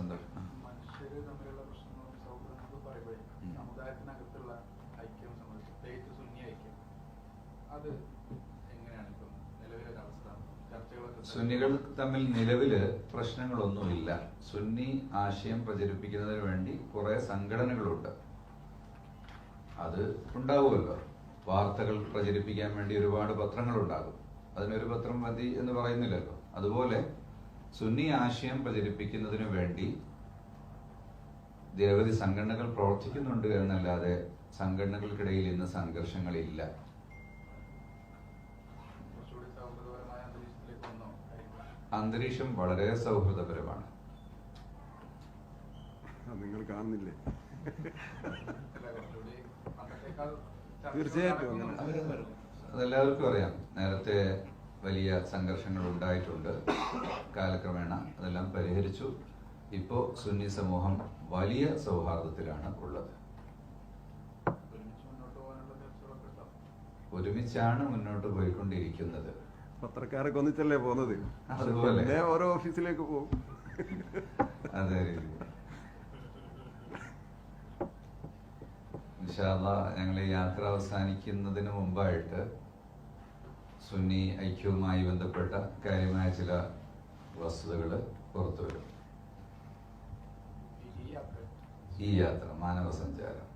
സന്തോഷം ആ. മനുഷ്യര് തമ്മിലുള്ള പ്രശ്നങ്ങളും സൗഹൃദങ്ങളും പറയുമ്പോഴേ. സമുദായത്തിനകത്തുള്ള ഐക്യം സംബന്ധിച്ച് പ്രത്യേകിച്ച് സുന്നി ഐക്യം അത് എങ്ങനെയാണ് ഇപ്പം നിലവിലൊരു അവസ്ഥ സുന്നികൾ തമ്മിൽ നിലവിൽ പ്രശ്നങ്ങളൊന്നുമില്ല. സുന്നി ആശയം പ്രചരിപ്പിക്കുന്നതിന് വേണ്ടി കുറെ സംഘടനകളുണ്ട്. അത് ഉണ്ടാവുമല്ലോ. വാർത്തകൾ പ്രചരിപ്പിക്കാൻ വേണ്ടി ഒരുപാട് പത്രങ്ങളുണ്ടാകും. അതിനൊരു പത്രം മതി എന്ന് പറയുന്നില്ലല്ലോ. അതുപോലെ സുന്നി ആശയം പ്രചരിപ്പിക്കുന്നതിനു വേണ്ടി നിരവധി സംഘടനകൾ പ്രവർത്തിക്കുന്നുണ്ട് എന്നല്ലാതെ സംഘടനകൾക്കിടയിൽ ഇന്ന് സംഘർഷങ്ങളില്ല. അന്തരീക്ഷം വളരെ സൗഹൃദപരമാണ്. അത് നിങ്ങൾ കാണുന്നില്ലേ? തീർച്ചയായിട്ടും. അതെല്ലാവർക്കും അറിയാം. നേരത്തെ വലിയ സംഘർഷങ്ങൾ ഉണ്ടായിട്ടുണ്ട് കാലക്രമേണ അതെല്ലാം പരിഹരിച്ചു. ഇപ്പോ സുന്നി സമൂഹം വലിയ സൗഹാർദ്ദത്തിലാണ് ഉള്ളത്. ഒരുമിച്ചാണ് മുന്നോട്ട് പോയിക്കൊണ്ടിരിക്കുന്നത്. പത്രക്കാരൊക്കെ ഒന്നിച്ചല്ലേ പോകുന്നത്? അതുപോലെ. ഓരോ ഓഫീസിലേക്ക് പോകും. അതെ ഞങ്ങൾ യാത്ര അവസാനിക്കുന്നതിന് മുമ്പായിട്ട് സുന്നി ഐക്യവുമായി ബന്ധപ്പെട്ട കാര്യമായ ചില വസ്തുതകൾ പുറത്തു വരും ഈ യാത്ര മാനവ സഞ്ചാരം